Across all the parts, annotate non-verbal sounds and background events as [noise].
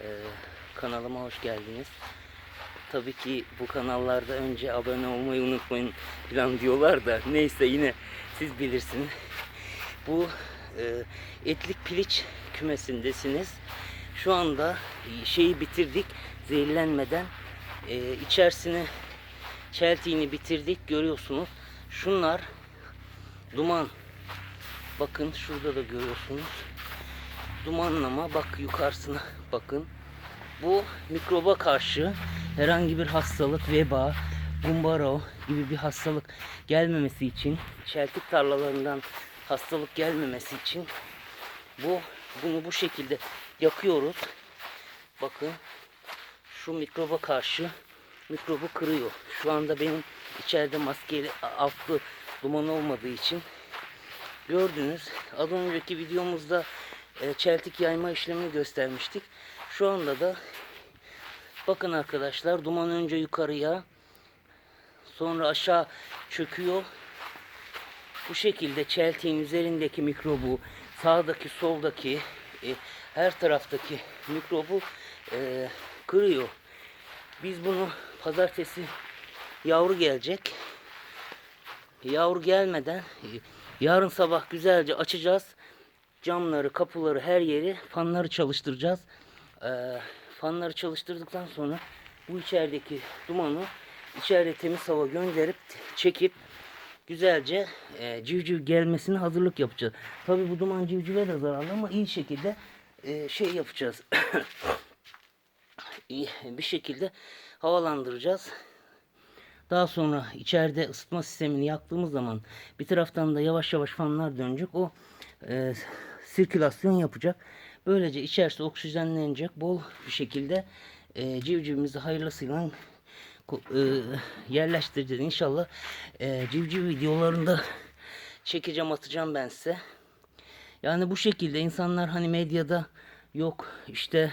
Ee, kanalıma hoş geldiniz. Tabii ki bu kanallarda önce abone olmayı unutmayın falan diyorlar da neyse yine siz bilirsiniz. Bu e, etlik piliç kümesindesiniz. Şu anda şeyi bitirdik zehirlenmeden. E, içerisine çeltiğini bitirdik görüyorsunuz. Şunlar duman. Bakın şurada da görüyorsunuz. Dumanlama bak yukarısına [laughs] bakın. Bu mikroba karşı herhangi bir hastalık, veba, gumbaro gibi bir hastalık gelmemesi için, çeltik tarlalarından hastalık gelmemesi için bu bunu bu şekilde yakıyoruz. Bakın şu mikroba karşı mikrobu kırıyor. Şu anda benim içeride maskeli altlı duman olmadığı için gördünüz. Az önceki videomuzda e, çeltik yayma işlemini göstermiştik. Şu anda da bakın arkadaşlar duman önce yukarıya sonra aşağı çöküyor. Bu şekilde çeltiğin üzerindeki mikrobu sağdaki soldaki e, her taraftaki mikrobu e, kırıyor. Biz bunu pazartesi yavru gelecek. Yavru gelmeden e, yarın sabah güzelce açacağız. Camları, kapıları, her yeri fanları çalıştıracağız. Ee, fanları çalıştırdıktan sonra bu içerideki dumanı içeride temiz hava gönderip çekip güzelce e, civciv gelmesine hazırlık yapacağız. Tabi bu duman civcive de zararlı ama iyi şekilde e, şey yapacağız. [coughs] iyi bir şekilde havalandıracağız. Daha sonra içeride ısıtma sistemini yaktığımız zaman bir taraftan da yavaş yavaş fanlar dönecek. O e, sirkülasyon yapacak. Böylece içerisi oksijenlenecek. Bol bir şekilde e, civcivimizi hayırlısıyla e, yerleştireceğiz. İnşallah e, civciv videolarında çekeceğim atacağım ben size. Yani bu şekilde insanlar hani medyada yok işte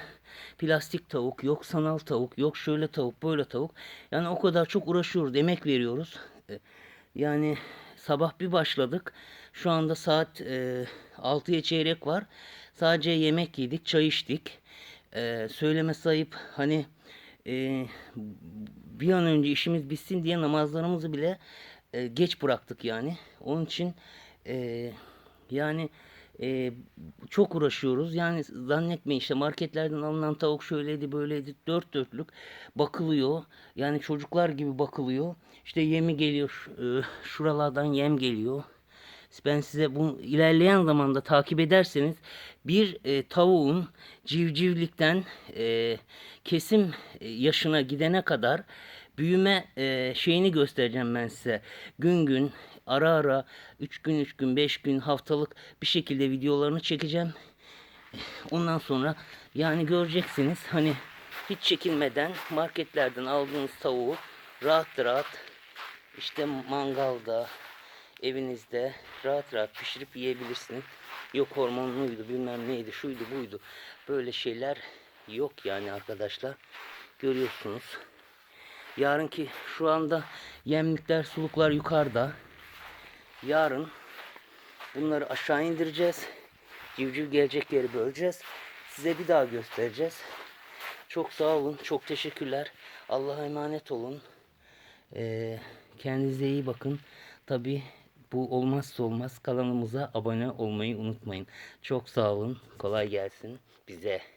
plastik tavuk, yok sanal tavuk, yok şöyle tavuk, böyle tavuk. Yani o kadar çok uğraşıyoruz, emek veriyoruz. E, Yani sabah bir başladık. Şu anda saat e, 6'ya çeyrek var. Sadece yemek yedik, çay içtik. E, söylemesi ayıp hani e, bir an önce işimiz bitsin diye namazlarımızı bile e, geç bıraktık yani. Onun için e, yani e, çok uğraşıyoruz. Yani zannetmeyin işte marketlerden alınan tavuk şöyleydi böyleydi dört dörtlük bakılıyor. Yani çocuklar gibi bakılıyor. İşte yemi geliyor e, şuralardan yem geliyor. Ben size bu ilerleyen zamanda takip ederseniz bir e, tavuğun civcivlikten e, kesim yaşına gidene kadar büyüme e, şeyini göstereceğim ben size. Gün gün ara ara 3 gün 3 gün 5 gün haftalık bir şekilde videolarını çekeceğim. Ondan sonra yani göreceksiniz hani hiç çekinmeden marketlerden aldığınız tavuğu rahat rahat işte mangalda evinizde rahat rahat pişirip yiyebilirsiniz. Yok hormonluydu bilmem neydi şuydu buydu. Böyle şeyler yok yani arkadaşlar. Görüyorsunuz. Yarınki şu anda yemlikler suluklar yukarıda. Yarın bunları aşağı indireceğiz. Civciv gelecek yeri böleceğiz. Size bir daha göstereceğiz. Çok sağ olun. Çok teşekkürler. Allah'a emanet olun. Ee, kendinize iyi bakın. Tabi bu olmazsa olmaz kanalımıza abone olmayı unutmayın. Çok sağ olun. Kolay gelsin bize.